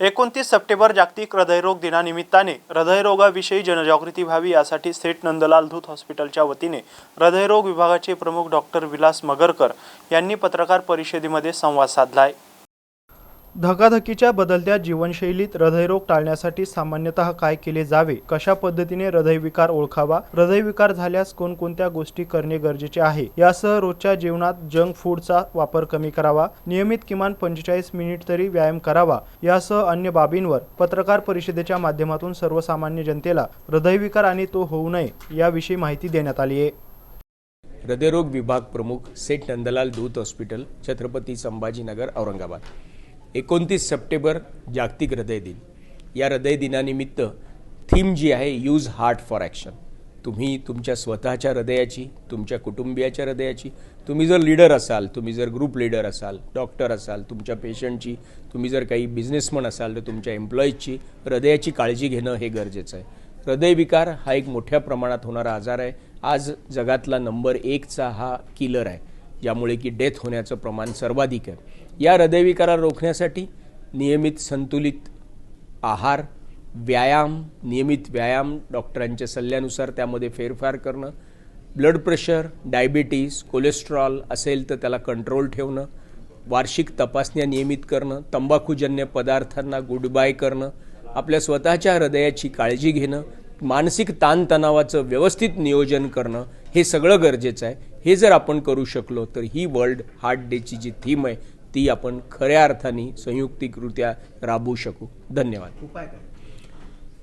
एकोणतीस सप्टेंबर जागतिक हृदयरोग दिनानिमित्ताने हृदयरोगाविषयी जनजागृती व्हावी यासाठी सेठ नंदलाल धूत हॉस्पिटलच्या वतीने हृदयरोग विभागाचे प्रमुख डॉक्टर विलास मगरकर यांनी पत्रकार परिषदेमध्ये संवाद साधला आहे. धकाधकीच्या बदलत्या जीवनशैलीत हृदयरोग टाळण्यासाठी सामान्यतः काय केले जावे? कशा पद्धतीने हृदयविकार ओळखावा? हृदयविकार झाल्यास कोणकोणत्या गोष्टी करणे गरजेचे आहे? यासह रोजच्या जीवनात जंक फूडचा वापर कमी करावा नियमित किमान पंचेचाळीस मिनिट तरी व्यायाम करावा यासह अन्य बाबींवर पत्रकार परिषदेच्या माध्यमातून सर्वसामान्य जनतेला हृदयविकार आणि तो होऊ नये याविषयी माहिती देण्यात आली आहे. हृदयरोग विभाग प्रमुख सेठ नंदलाल दूत हॉस्पिटल छत्रपती संभाजीनगर औरंगाबाद. एकोणतीस सप्टेंबर जागतिक हृदय दिन. या हृदय दिनानिमित्त थीम जी आहे यूज हार्ट फॉर ॲक्शन तुम्ही तुमच्या स्वतःच्या हृदयाची तुमच्या कुटुंबियाच्या हृदयाची तुम्ही जर लीडर असाल तुम्ही जर ग्रुप लीडर असाल डॉक्टर असाल तुमच्या पेशंटची तुम्ही जर काही बिझनेसमन असाल तर तुमच्या एम्प्लॉईजची हृदयाची काळजी घेणं हे गरजेचं आहे. हृदयविकार हा एक मोठ्या प्रमाणात होणारा आजार आहे. आज जगातला नंबर एकचा हा किलर आहे. ज्यामुळे की डेथ होण्याचं प्रमाण सर्वाधिक आहे. या हृदयविकाराला रोखण्यासाठी नियमित संतुलित आहार व्यायाम नियमित व्यायाम डॉक्टरांच्या सल्ल्यानुसार त्यामध्ये फेरफार करणं ब्लड प्रेशर डायबिटीस कोलेस्ट्रॉल असेल तर त्याला कंट्रोल ठेवणं वार्षिक तपासण्या नियमित करणं तंबाखूजन्य पदार्थांना गुड बाय करणं आपल्या स्वतःच्या हृदयाची काळजी घेणं मानसिक ताणतणावाचं व्यवस्थित नियोजन करणं हे सगळं गरजेचं आहे. हे जर आपण करू शकलो तर ही वर्ल्ड हार्ट डेची जी थीम आहे ती आपण खऱ्या अर्थाने संयुक्तिकरित्या राबवू शकू. धन्यवाद.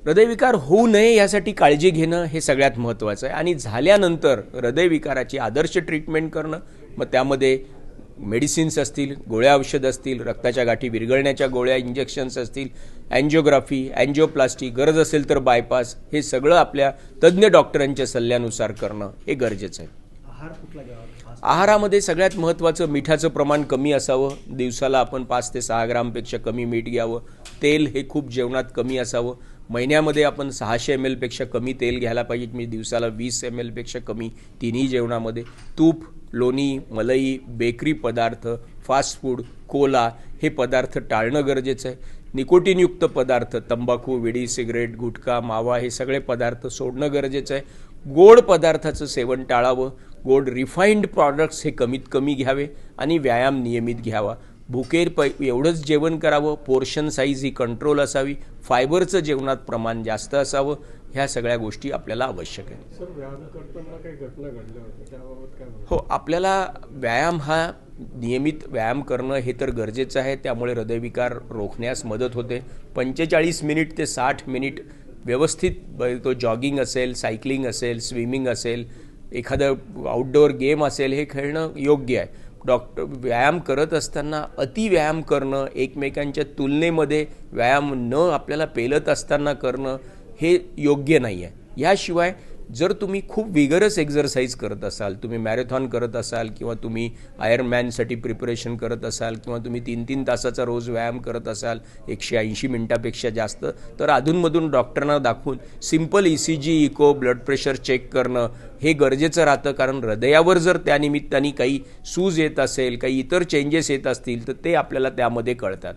हृदयविकार होऊ नये यासाठी काळजी घेणं हे सगळ्यात महत्त्वाचं आहे. आणि झाल्यानंतर हृदयविकाराची आदर्श ट्रीटमेंट करणं मग त्यामध्ये मेडिसिन्स असतील गोळ्या औषध असतील रक्ताच्या गाठी विरघळण्याच्या गोळ्या इंजेक्शन्स असतील अँजिओग्राफी अँजिओप्लास्टी गरज असेल तर बायपास हे सगळं आपल्या तज्ज्ञ डॉक्टरांच्या सल्ल्यानुसार करणं हे गरजेचं आहे. आहारामध्ये सगळ्यात महत्त्वाचं मिठाचं प्रमाण कमी असावं. दिवसाला आपण पाच ते सहा ग्रामपेक्षा कमी मीठ घ्यावं. तेल हे खूप जेवणात कमी असावं. महिन्यामध्ये आपण सहाशे एम एलपेक्षा कमी तेल घ्यायला पाहिजे. मी दिवसाला वीस एम एलपेक्षा कमी तिन्ही जेवणामध्ये. तूप लोणी मलई बेकरी पदार्थ फास्ट फूड कोला हे पदार्थ टाळणं गरजेचं आहे. निकोटीनयुक्त पदार्थ तंबाखू विडी सिगरेट गुटखा मावा हे सगळे पदार्थ सोडणं गरजेचं आहे. गोड पदार्थाचं सेवन टाळावं. गोड रिफाईंड प्रॉडक्ट्स हे कमीत कमी घ्यावे आणि व्यायाम नियमित घ्यावा. भुकेर प एवढंच जेवण करावं पोर्शन साईज ही कंट्रोल असावी फायबरचं जेवणात प्रमाण जास्त असावं ह्या सगळ्या गोष्टी आपल्याला आवश्यक आहे हो आपल्याला व्यायाम हा नियमित व्यायाम करणं हे तर गरजेचं आहे त्यामुळे हृदयविकार रोखण्यास मदत होते. पंचेचाळीस मिनिट ते साठ मिनिट व्यवस्थित तो जॉगिंग असेल सायकलिंग असेल स्विमिंग असेल एखादं आउटडोअर गेम असेल हे खेळणं योग्य आहे. डॉक्टर व्यायाम करत असताना अति व्यायाम करणं एकमेकांच्या तुलनेमध्ये व्यायाम न आपल्याला पेलत असताना करणं हे योग्य नाही आहे याशिवाय जर तुम्ही खूप विगरस एक्झरसाईज करत असाल तुम्ही मॅरेथॉन करत असाल किंवा तुम्ही आयर्नमॅनसाठी प्रिपरेशन करत असाल किंवा तुम्ही तीन तीन तासाचा रोज व्यायाम करत असाल एकशे ऐंशी मिनटापेक्षा जास्त तर अधूनमधून डॉक्टरांना दाखवून simple E C G echo blood pressure check करणं हे गरजेचं राहतं. कारण हृदयावर जर त्यानिमित्ताने काही सूज येत असेल काही इतर चेंजेस येत असतील तर ते आपल्याला त्यामध्ये कळतात.